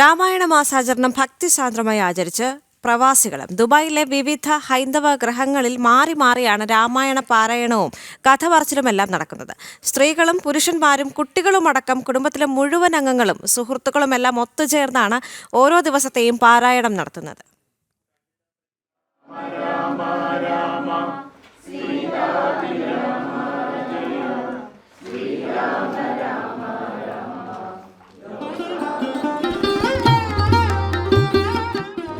രാമായണ മാസാചരണം ഭക്തിസാന്ദ്രമായി ആചരിച്ച് പ്രവാസികളും ദുബായിലെ വിവിധ ഹൈന്ദവ ഗ്രഹങ്ങളിൽ മാറി മാറിയാണ് രാമായണ പാരായണവും കഥ പറച്ചിലുമെല്ലാം നടക്കുന്നത്. സ്ത്രീകളും പുരുഷന്മാരും കുട്ടികളുമടക്കം കുടുംബത്തിലെ മുഴുവൻ അംഗങ്ങളും സുഹൃത്തുക്കളുമെല്ലാം ഒത്തുചേർന്നാണ് ഓരോ ദിവസത്തെയും പാരായണം നടത്തുന്നത്.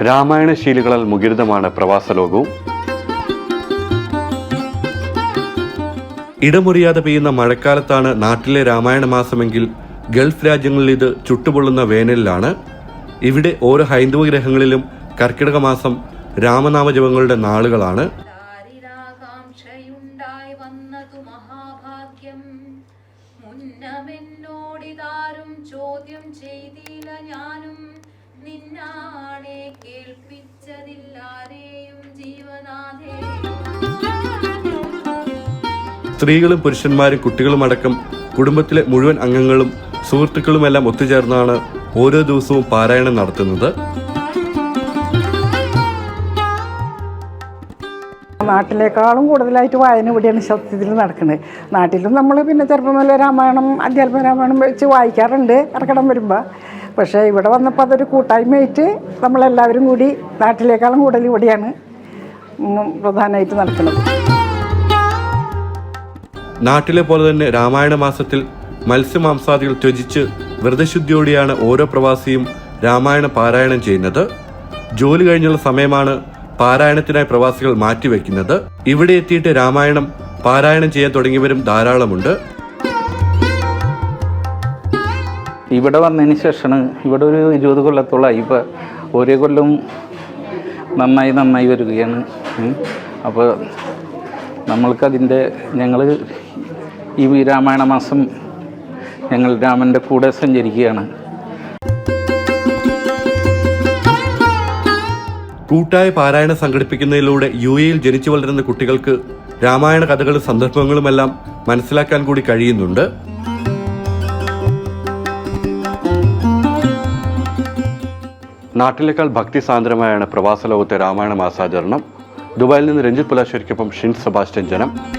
രാമായണ ശീലുകളാൽ മുഖരിതമാണ് പ്രവാസലോകവും ഇടമുറിയാതെ പെയ്യുന്ന മഴക്കാലത്താണ് നാട്ടിലെ രാമായണ മാസമെങ്കിൽ ഗൾഫ് രാജ്യങ്ങളിൽ ഇത് ചുട്ടുപൊള്ളുന്ന വേനലിലാണ്. ഇവിടെ ഓരോ ഹൈന്ദവ ഗ്രഹങ്ങളിലും കർക്കിടക മാസം രാമനാമജപങ്ങളുടെ നാളുകളാണ്. ചോദ്യം ചെയ്തില്ല ഞാനും. നിന്നാണെ സ്ത്രീകളും പുരുഷന്മാരും കുട്ടികളും അടക്കം കുടുംബത്തിലെ മുഴുവൻ അംഗങ്ങളും സുഹൃത്തുക്കളുമെല്ലാം ഒത്തുചേർന്നാണ് ഓരോ ദിവസവും പാരായണം നടത്തുന്നത്. നാട്ടിലേക്കാളും കൂടുതലായിട്ട് വായന ഇവിടെയാണ് സത്യത്തിൽ നടക്കുന്നത്. നാട്ടിലും നമ്മൾ പിന്നെ ചെറുപ്പം രാമായണം അധ്യാത്മ രാമായണം വെച്ച് വായിക്കാറുണ്ട് ഇറക്കണം വരുമ്പോൾ പക്ഷേ ഇവിടെ വന്നപ്പോൾ അതൊരു കൂട്ടായ്മയായിട്ട് നമ്മളെല്ലാവരും കൂടി നാട്ടിലേക്കാളും കൂടുതൽ ഇവിടെയാണ് പ്രധാനമായിട്ട് നടക്കുന്നത്. നാട്ടിലെ പോലെ തന്നെ രാമായണ മാസത്തിൽ മത്സ്യമാംസാദികൾ ത്യജിച്ച് വ്രതശുദ്ധിയോടെയാണ് ഓരോ പ്രവാസിയും രാമായണ പാരായണം ചെയ്യുന്നത്. ജോലി കഴിഞ്ഞുള്ള സമയമാണ് പാരായണത്തിനായി പ്രവാസികൾ മാറ്റിവെക്കുന്നത്. ഇവിടെ എത്തിയിട്ട് രാമായണം പാരായണം ചെയ്യാൻ തുടങ്ങിയവരും ധാരാളമുണ്ട്. ഇവിടെ വന്നതിന് ശേഷമാണ് ഇവിടെ ഒരു ഇരുപത് കൊല്ലത്തോളമായി ഇപ്പോൾ ഓരോ കൊല്ലം നന്നായി നന്നായി വരികയാണ്. അപ്പോൾ നമ്മൾക്കതിന്റെ ഞങ്ങൾ ഈ രാമായണ മാസം ഞങ്ങൾ രാമന്റെ കൂടെ സഞ്ചരിക്കുകയാണ്. കൂട്ടായ പാരായണം സംഘടിപ്പിക്കുന്നതിലൂടെ യു എയിൽ ജനിച്ചു വളരുന്ന കുട്ടികൾക്ക് രാമായണ കഥകളും സന്ദർഭങ്ങളുമെല്ലാം മനസ്സിലാക്കാൻ കൂടി കഴിയുന്നുണ്ട്. നാട്ടിലേക്കാൾ ഭക്തി സാന്ദ്രമായാണ് പ്രവാസ ലോകത്തെ രാമായണ മാസാചരണം. ദുബായിൽ നിന്ന് രഞ്ജിത് പുലാശ്ശേരിക്കൊപ്പം ഷിൻ സെബാസ്റ്റ്യൻ ജനം.